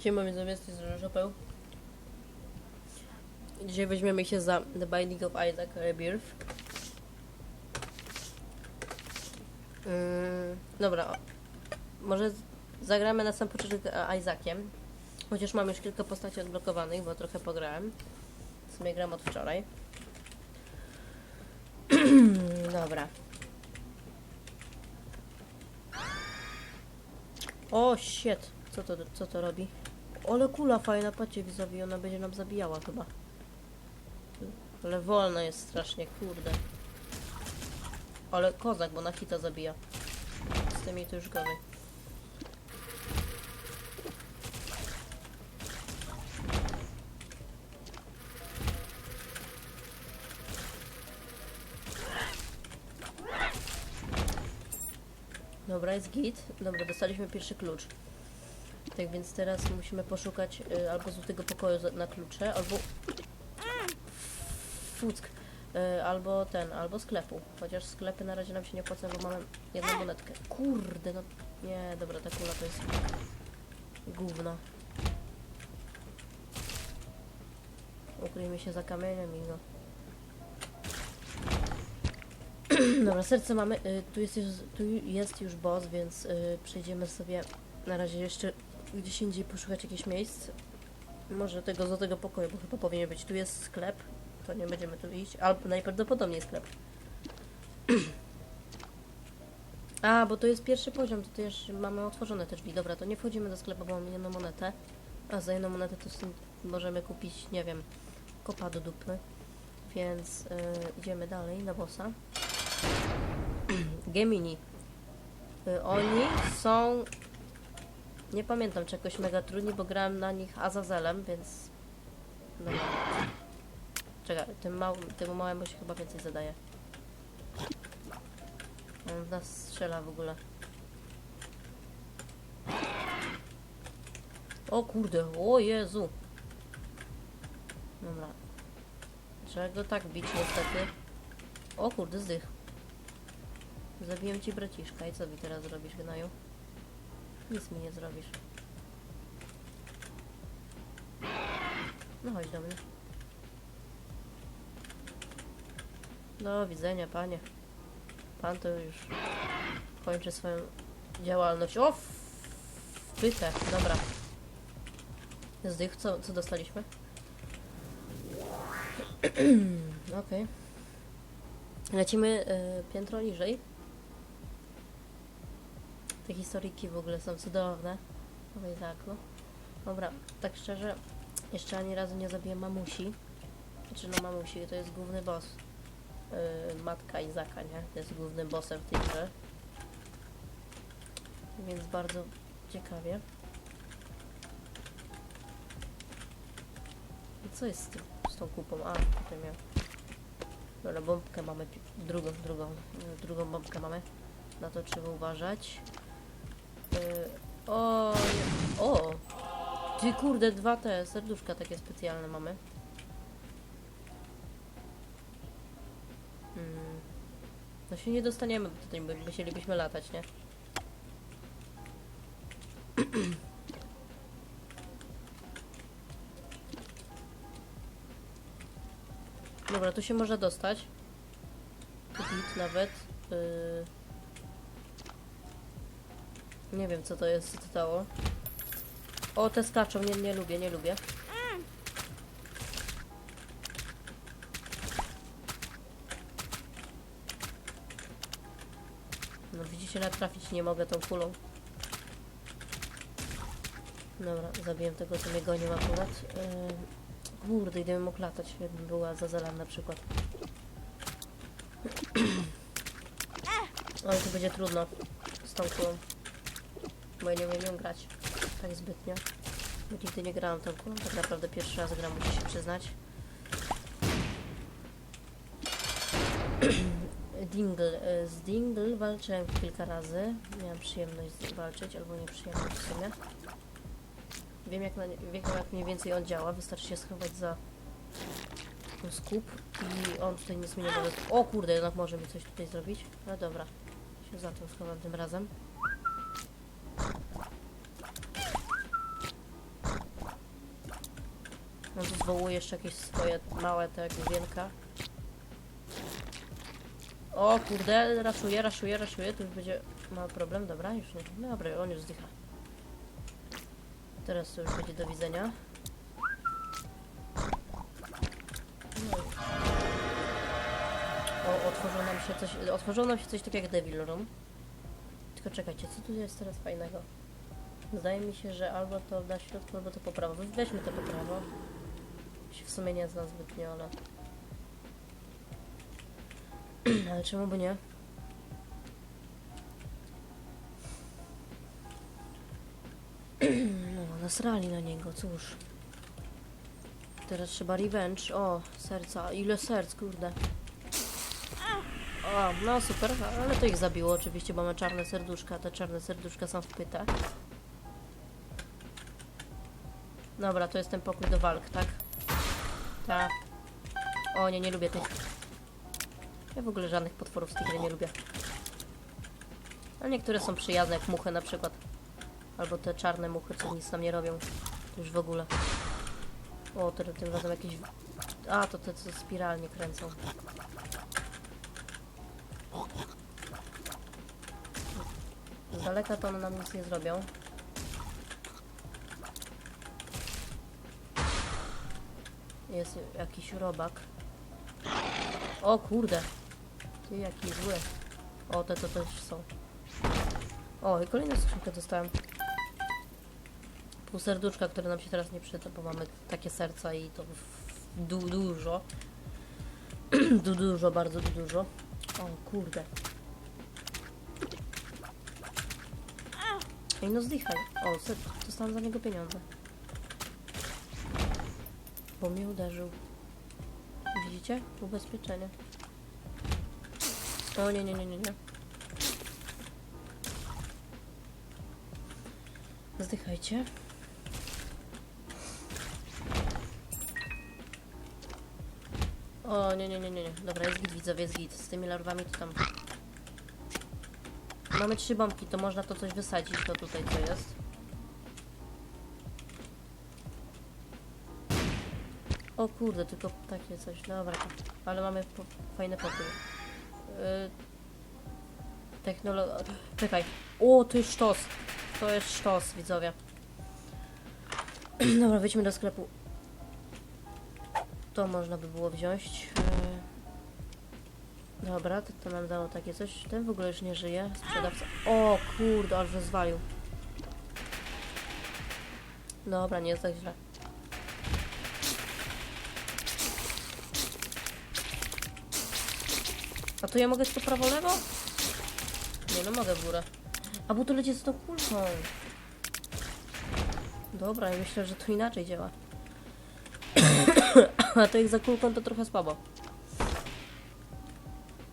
Siema widzowie, z tej strony. Dzisiaj weźmiemy się za The Binding of Isaac Rebirth. Yy, dobra, może zagramy na sam początek e, Isaaciem. Chociaż mam już kilka postaci odblokowanych, bo trochę pograłem. W sumie gram od wczoraj. dobra. O, shit. Co to, co to robi? Ale kula fajna, patrzcie widzowie, ona będzie nam zabijała chyba. Ale wolna jest strasznie, kurde. Ale kozak, bo na hita zabija. Z tymi to już gorzej. Dobra, jest git. Dobra, dostaliśmy pierwszy klucz. Tak więc teraz musimy poszukać y, albo złotego pokoju za- na klucze, albo... Fuck. Y, albo ten, albo sklepu. Chociaż sklepy na razie nam się nie opłacają, bo mamy jedną monetkę. Kurde, no... Nie, dobra, ta kula to jest... Gówno. Ukryjmy się za kamieniem i no... Dobra, serce mamy. Y, tu, jest już, tu jest już boss, więc y, przejdziemy sobie na razie jeszcze gdzieś indziej poszukać jakichś miejsc. Może tego złotego pokoju, bo chyba powinien być. Tu jest sklep, to nie będziemy tu iść. Albo najprawdopodobniej sklep. A, bo to jest pierwszy poziom, to też mamy otworzone te drzwi. Dobra, to nie wchodzimy do sklepu, bo mamy jedną monetę. A za jedną monetę to możemy kupić, nie wiem, kopa do dupy. Więc y, idziemy dalej na bossa. Gemini. Y, oni są... Nie pamiętam czy jakoś mega trudni, bo grałem na nich Azazelem, więc... No. Czekaj, tym, małym, temu małemu się chyba więcej zadaje. On w nas strzela w ogóle. O kurde, o Jezu. Dobra. Trzeba go tak bić niestety. O kurde, zdych. Zabiłem ci braciszka i co mi teraz zrobisz, gnoju? Nic mi nie zrobisz. No chodź do mnie. Do widzenia, panie. Pan to już kończy swoją działalność. O! Wpytę, dobra. Zdych, co, co dostaliśmy? Okej. Lecimy y, piętro niżej. Te historyjki w ogóle są cudowne. Tak, no. Dobra, tak szczerze, jeszcze ani razu nie zabiłem mamusi. Znaczy, no mamusi to jest główny boss. Yy, matka Izaka, nie? To jest głównym bossem w tej grze. Więc bardzo ciekawie. I co jest z, tym, z tą kupą? A, tutaj miałem. Dobra, bombkę mamy, drugą, drugą, drugą bombkę mamy. Na to trzeba uważać. Yy, o, o! Ty kurde, dwa te serduszka takie specjalne mamy. Mm. No się nie dostaniemy, bo tutaj by- musielibyśmy latać, nie? Dobra, tu się można dostać. Git nawet. Yy... Nie wiem co to jest, co to dało. O, te skaczą, nie, nie lubię, nie lubię. No widzicie, nawet trafić nie mogę tą kulą. Dobra, zabiłem tego, co mnie goni akurat. Yy... Kurde, gdybym mógł latać, jakbym była za Zelam na przykład. Ale to będzie trudno z tą kulą. Bo ja nie umiem grać tak zbytnio. Bo nigdy nie grałam tą kulą, tak naprawdę pierwszy raz gram, muszę się przyznać. Dingle. e, Z Dingle walczyłem kilka razy. Miałam przyjemność walczyć, albo nieprzyjemność w sumie. Wiem jak, na, wiem jak mniej więcej on działa, wystarczy się schować za skup i on tutaj nic mi nie może... O kurde, jednak może mi coś tutaj zrobić. No dobra, się za tym schowam tym razem. Zwołuje jeszcze jakieś swoje małe te główienka. O kurde, raszuje, raszuje, raszuje. Tu już będzie mały problem. Dobra, już nie. Dobra, on już zdycha. Teraz to już będzie do widzenia. No O, otworzyło nam się coś, otworzyło nam się coś takiego jak Devil Room. Tylko czekajcie, co tu jest teraz fajnego? Zdaje mi się, że albo to na środku, albo to po prawo. Weźmy to po prawo. Się w sumie nie znam zbytnio, ale... ale czemu by nie? No, nasrali na niego, cóż. Teraz trzeba revenge. O, serca. Ile serc, kurde. O, no super, ale to ich zabiło oczywiście, bo mamy czarne serduszka. Te czarne serduszka są w pytach. Dobra, to jest ten pokój do walk, tak? Tak. O nie, nie lubię tych. Ja w ogóle żadnych potworów z gry nie lubię. A niektóre są przyjazne, jak muchy na przykład. Albo te czarne muchy, co nic nam nie robią. Już w ogóle. O, tym, tym razem jakieś... A, to te, co spiralnie kręcą. Z daleka to one nam nic nie zrobią. Jest jakiś robak. O kurde. Ty jaki zły. O, te to też są. O, i kolejną skrzynkę dostałem. Pół serduszka, które nam się teraz nie przyda, bo mamy takie serca i to du dużo. du dużo, bardzo du dużo. O kurde. Ej, no zdychaj. O, set, dostałam za niego pieniądze. Bo mnie uderzył. Widzicie? Ubezpieczenie. O nie, nie, nie, nie, nie. Zdychajcie. O, nie, nie, nie, nie, nie. Dobra, jest git, widzowie, jest git. Z tymi larwami to tam... Mamy trzy bombki, to można to coś wysadzić, to tutaj co jest. O kurde, tylko takie coś. Dobra, ale mamy po, fajny pokój. Yy, Technolo... Czekaj. O, to jest sztos. To jest sztos, widzowie. Dobra, wejdźmy do sklepu. To można by było wziąć. Yy, Dobra, to, to nam dało takie coś. Ten w ogóle już nie żyje. Sprzedawca. O kurde, aż rozwalił. Dobra, nie jest tak źle. A to ja mogę tylko prawo lewo? Nie no mogę w górę. A bo to leci z tą kulką. Dobra, myślę, że to inaczej działa. A to jak za kulką to trochę słabo.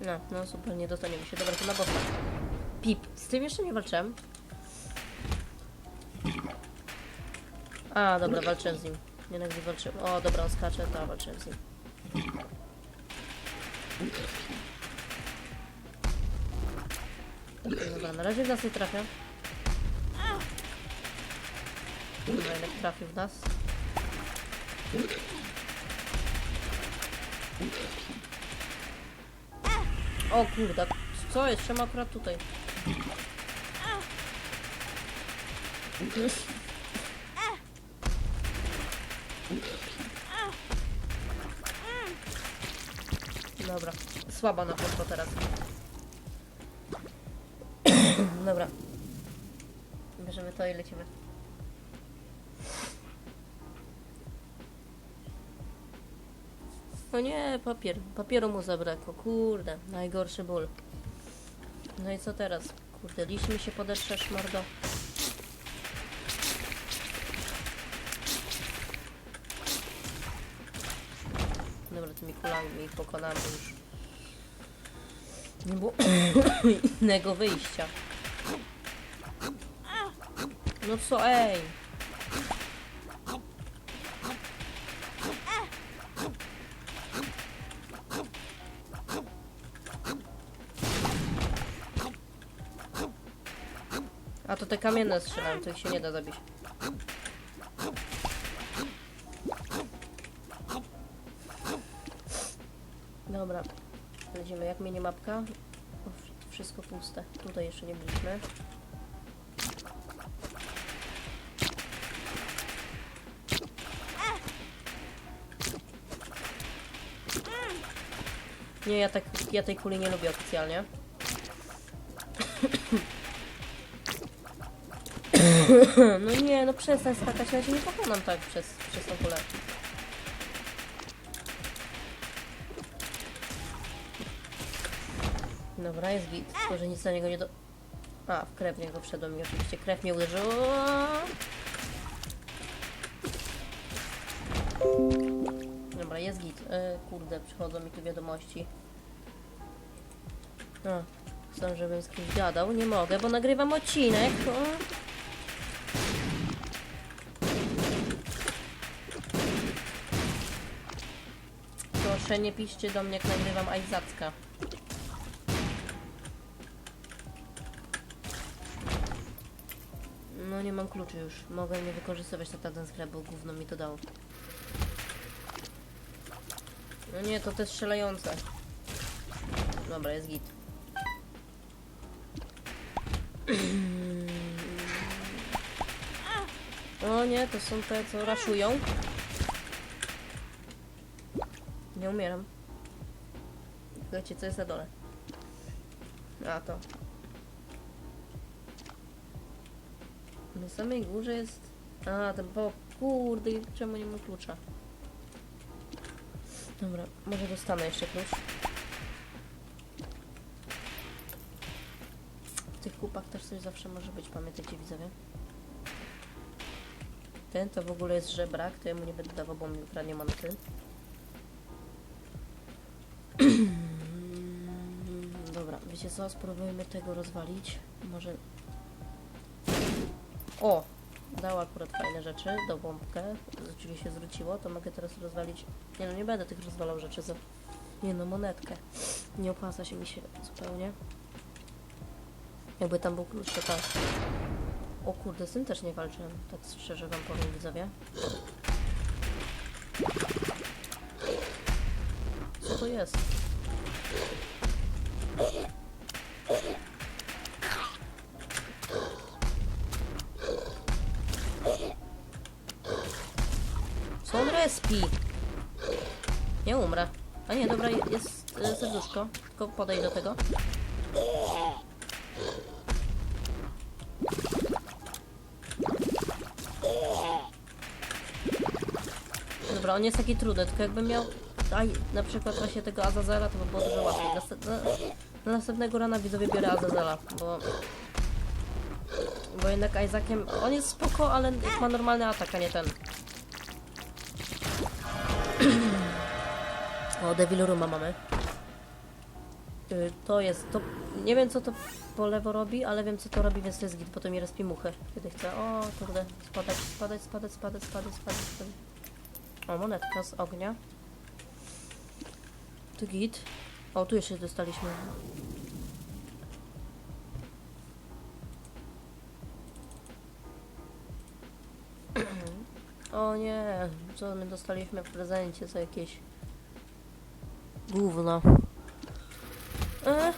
No, no super, nie dostaniemy się. Dobra, to na bossa. Pip. Z tym jeszcze nie walczyłem. A, dobra, walczyłem z nim. Nie nigdy walczyłem. O, dobra, on skacze, to walczyłem z nim. Dobra, na razie w nas nie trafia. Dobra, jednak trafił w nas. O kurde, co jest? Czemu akurat tutaj? Dobra, słaba na poszło teraz. Dobra. Bierzemy to i lecimy. No nie, papier. Papieru mu zabrakło. Kurde, najgorszy ból. No i co teraz? Kurde, liść mi się podeszczesz, mordo. Dobra, tymi kulami ich pokonamy już. Nie było innego wyjścia. No co, ej! A to te kamienne strzelają, to ich się nie da zabić. Dobra, lecimy jak minimapka. Wszystko puste. Tutaj jeszcze nie byliśmy. Nie, ja tak, ja tej kuli nie lubię oficjalnie. No nie, no przestań skakać, ja cię nie pokonam tak przez, przez tą kulę. Dobra, jest git. Tylko, że nic na niego nie do... A, w krew niego wszedłem i oczywiście krew mnie uderzyła. Dobra, jest git. E, kurde, przychodzą mi tu wiadomości. A, chcą, żebym z kimś gadał. Nie mogę, bo nagrywam odcinek. O. Proszę, nie piszcie do mnie, jak nagrywam Aizacka. No nie mam kluczy już. Mogę nie wykorzystywać na ten sklep, bo gówno mi to dało. No nie, to te strzelające. Dobra, jest git. O nie, to są te, co raszują. Nie umieram. Wiecie, co jest na dole? A, to. Na samej górze jest... A, ten po... Kurde, czemu nie mam klucza? Dobra, może dostanę jeszcze klucz. W tych kupach też coś zawsze może być, pamiętajcie widzowie. Ten to w ogóle jest żebrak, to ja mu nie będę dawał, bo mi ukradnie monety. Dobra, wiecie co, spróbujmy tego rozwalić. Może... O! Dał akurat fajne rzeczy, do bombkę. Drzwi się zwróciło, to mogę teraz rozwalić... Nie no, nie będę tych rozwalał rzeczy za... Nie no, monetkę. Nie opłaca się mi się zupełnie. Jakby tam był klucz, to tak. O kurde, z tym też nie walczyłem, tak szczerze wam powiem widzowie. Co to jest? Nie umrę. A nie, dobra, jest e, serduszko. Tylko podej do tego. Dobra, on jest taki trudny, tylko jakbym miał aj, na przykład właśnie tego Azazela, to by było dużo łatwiej. Następ, na, na następnego rana widzowie biorę Azazela, bo... Bo jednak Isaaciem... On jest spoko, ale ma normalny atak, a nie ten. O, Devil mamy. Y, To jest, to... Nie wiem co to po lewo robi, ale wiem co to robi, więc to jest git, bo to mi respi muchy, kiedy chcę. O, kurde, spadać, spadać, spadać, spadać, spadać, spadać, spadać. O, monetka z ognia. To git. O, tu jeszcze dostaliśmy. O nie, co my dostaliśmy w prezencie, co jakieś gówno. E?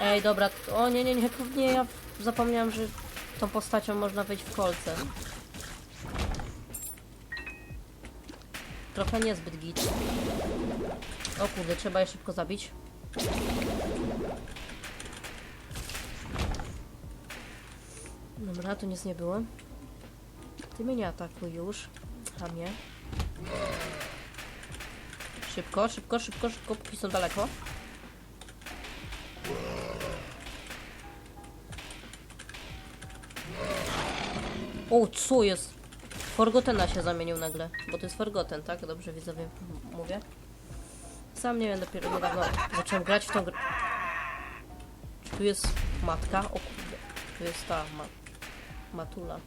Ej, dobra, o nie, nie, nie, nie, ja zapomniałam, że tą postacią można wejść w kolce. Trochę niezbyt git. O kurde, trzeba je szybko zabić. Dobra, tu nic nie było. Ty mnie nie atakuj już. Hamie. Szybko, szybko, szybko, szybko, póki są daleko. O, co jest? Forgotena się zamienił nagle, bo to jest Forgoten, tak? Dobrze widzowie mówię. Sam nie wiem, dopiero niedawno zacząłem grać w tą grę. Czy tu jest matka? O kurde, tu jest ta ma matula.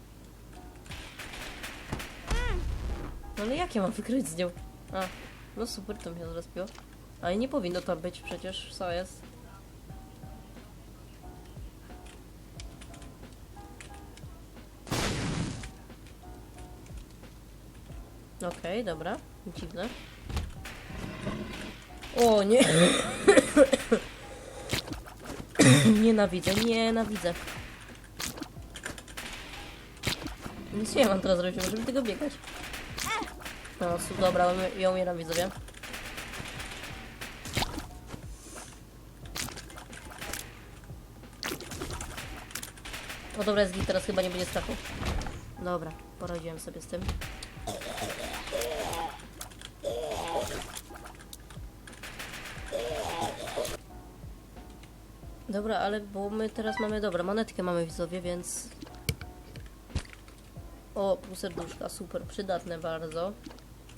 No ale jak ja mam wykryć z nią? A, no super, to mnie zrespiło. Ale nie powinno tam być przecież, co jest? Okej, dobra. Dziwne. O nie. nienawidzę, nienawidzę. Nic nie mam teraz zrobić, żeby tego biegać. No, su- dobra, ja umieram widzowie. O dobra, jest git, teraz chyba nie będzie strachu. Dobra, poradziłem sobie z tym. Dobra, ale bo my teraz mamy, dobra, monetkę mamy widzowie, więc... O, pół serduszka, super, przydatne bardzo.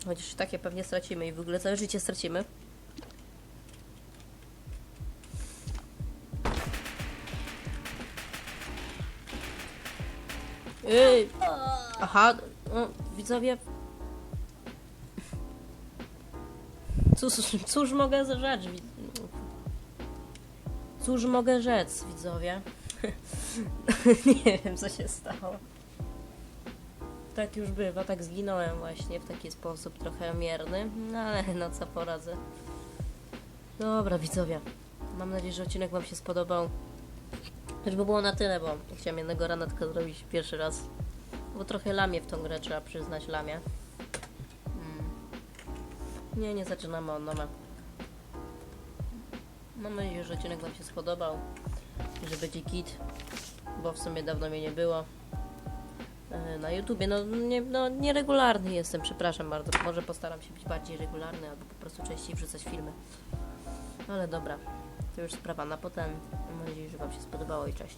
Chociaż takie pewnie stracimy i w ogóle całe życie stracimy. Ej! Aha, no, widzowie... Cóż, cóż mogę rzec? Cóż mogę rzec, widzowie? Nie wiem, co się stało. Tak już bywa, tak zginąłem właśnie w taki sposób trochę mierny, no ale no co poradzę. Dobra, widzowie. Mam nadzieję, że odcinek Wam się spodobał. Choćby było na tyle, bo chciałem jednego ranatka zrobić pierwszy raz. Bo trochę lamię w tą grę, trzeba przyznać lamię. Mm. Nie, nie zaczynamy od nowa. Mam nadzieję, że odcinek Wam się spodobał że będzie kit, bo w sumie dawno mnie nie było na YouTubie. No, nie, no nieregularny jestem, przepraszam bardzo. Może postaram się być bardziej regularny albo po prostu częściej wrzucać filmy. Ale dobra, to już sprawa na potem. Mam nadzieję, że Wam się spodobało i cześć.